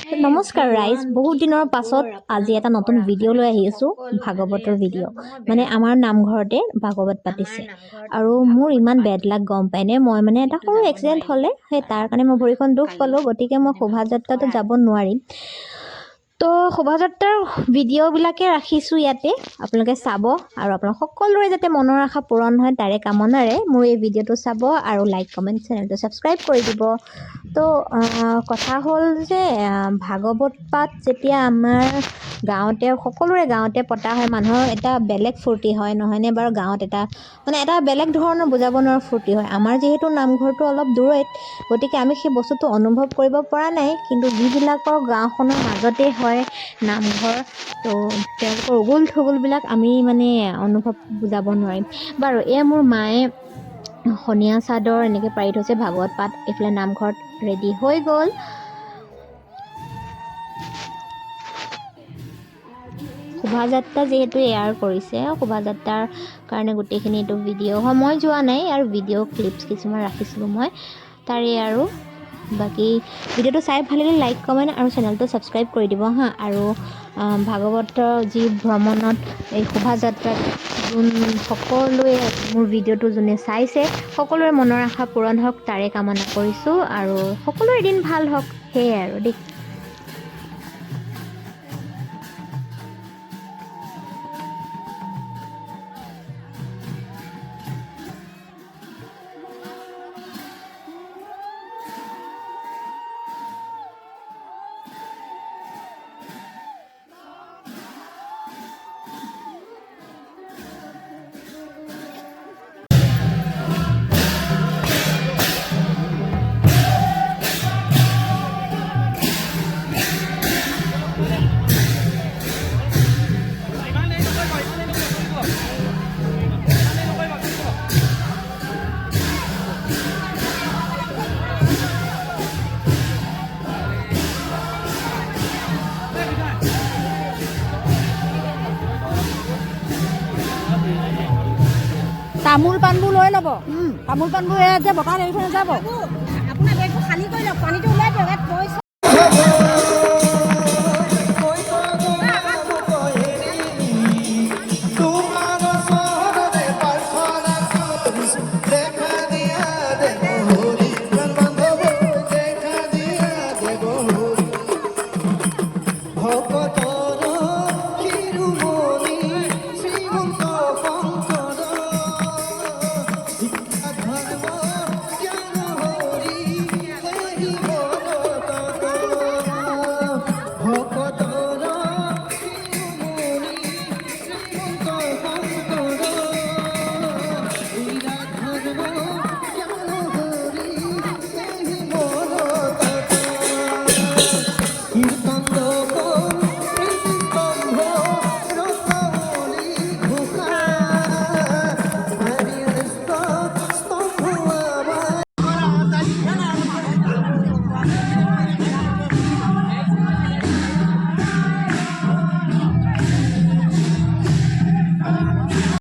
নমস্কাৰ ৰাইজ। বহুত দিনৰ পাছত আজি এটা নতুন ভিডিঅ' লৈ আহিছোঁ ভাগৱতৰ ভিডিঅ' মানে আমাৰ নামঘৰতে ভাগৱত পাতিছে। আৰু মোৰ ইমান বেড লাগ গম পায়নে মই মানে এটা সৰু এক্সিডেণ্ট হ'লে সেই তাৰ কাৰণে মই ভৰিখন দুখ পালোঁ গতিকে মই শোভাযাত্ৰাটো যাব নোৱাৰিম। তো শোভাযাত্ৰাৰ ভিডিঅ'বিলাকে ৰাখিছোঁ ইয়াতে। আপোনালোকে চাব আৰু আপোনালোক সকলোৰে যাতে মনৰ আশা পূৰণ হয় তাৰে কামনাৰে মোৰ এই ভিডিঅ'টো চাব আৰু লাইক কমেণ্ট চেনেলটো ছাবস্ক্ৰাইব কৰি দিব। তো কথা হ'ল যে ভাগৱত পাঠ যেতিয়া আমাৰ গাঁৱতে সকলোৰে গাঁৱতে পতা হয়। মানুহৰ এটা বেলেগ ফূৰ্তি হয় নহয়নে বাৰু গাঁৱত এটা? মানে এটা বেলেগ ধৰণৰ বুজাব নোৱাৰা ফূৰ্তি হয়। আমাৰ যিহেতু নামঘৰটো অলপ দূৰৈত গতিকে আমি সেই বস্তুটো অনুভৱ কৰিব পৰা নাই। কিন্তু যিবিলাকৰ গাঁওখনৰ মাজতে হয় নামঘৰ তো তেওঁলোকৰ উগুল থুগুলবিলাক আমি মানে অনুভৱ বুজাব নোৱাৰিম। বাৰু এয়া মোৰ মায়ে সনীয়া চাদৰ এনেকৈ পাৰি থৈছে ভাগৱত পাঠ। এইফালে নামঘৰত ৰেডি হৈ গ'ল। শোভাযাত্ৰা যিহেতু এয়াৰ কৰিছে শোভাযাত্ৰাৰ কাৰণে গোটেইখিনি এইটো ভিডিঅ' হয় মই যোৱা নাই আৰু ভিডিঅ' ক্লিপছ কিছুমান ৰাখিছিলোঁ মই তাৰে আৰু। বাকী ভিডিঅ'টো চাই ভাল লাগিলে লাইক কমেণ্ট আৰু চেনেলটো ছাবস্ক্ৰাইব কৰি দিব হাঁ। আৰু ভাগৱতৰ যি ভ্ৰমণত এই শোভাযাত্ৰাত যোন সকলোৱে মোৰ ভিডিঅ'টো যোনে চাইছে সকলোৰে মনৰ আশা পূৰণ হওক তাৰে কামনা কৰিছোঁ আৰু সকলোৰে দিন ভাল হওক সেয়াই আৰু দেই। তামোল পাণবোৰ লৈ ল'ব। তামোল পাণবোৰ এয়া যে বতাহ এৰি থৈ নাযাব।